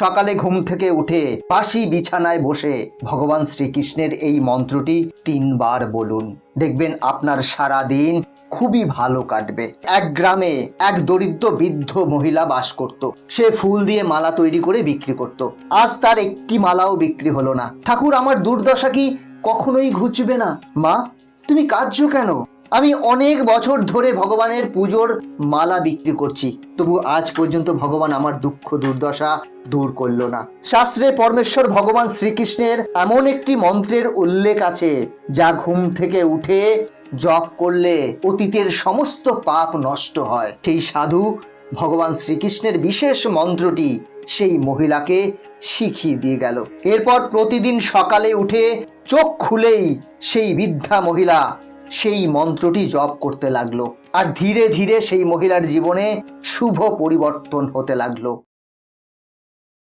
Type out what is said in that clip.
সকালে ঘুম থেকে উঠে পাশি বিছানায় বসে ভগবান শ্রীকৃষ্ণের এই মন্ত্রটি তিনবার বলুন। দেখবেন আপনার সারা দিন খুবই ভালো কাটবে। এক গ্রামে এক দরিদ্র বৃদ্ধ মহিলা বাস করত। সে ফুল দিয়ে মালা তৈরি করে বিক্রি করত। আজ তার একটি মালাও বিক্রি হলো না। ঠাকুর, আমার দুর্দশা কি কখনোই ঘুচবে না? মা, তুমি কাঁদছো কেন? আমি অনেক বছর ধরে ভগবানের পুজোর মালা বিক্রি করছি। তবু আজ পর্যন্ত ভগবান আমার দুঃখ দুর্দশা দূর করল না। শাস্ত্রে পরমেশ্বর ভগবান শ্রীকৃষ্ণের এমন একটি মন্ত্রের উল্লেখ আছে, যা ঘুম থেকে উঠে জপ করলে অতীতের সমস্ত পাপ নষ্ট হয়। সেই সাধু ভগবান শ্রীকৃষ্ণের বিশেষ মন্ত্রটি সেই মহিলাকে শিখিয়ে দিয়ে গেল। এরপর প্রতিদিন সকালে উঠে চোখ খুলেই সেই বৃদ্ধা মহিলা সেই মন্ত্রটি জপ করতে লাগল। আর ধীরে ধীরে সেই মহিলার জীবনে শুভ পরিবর্তন হতে লাগল।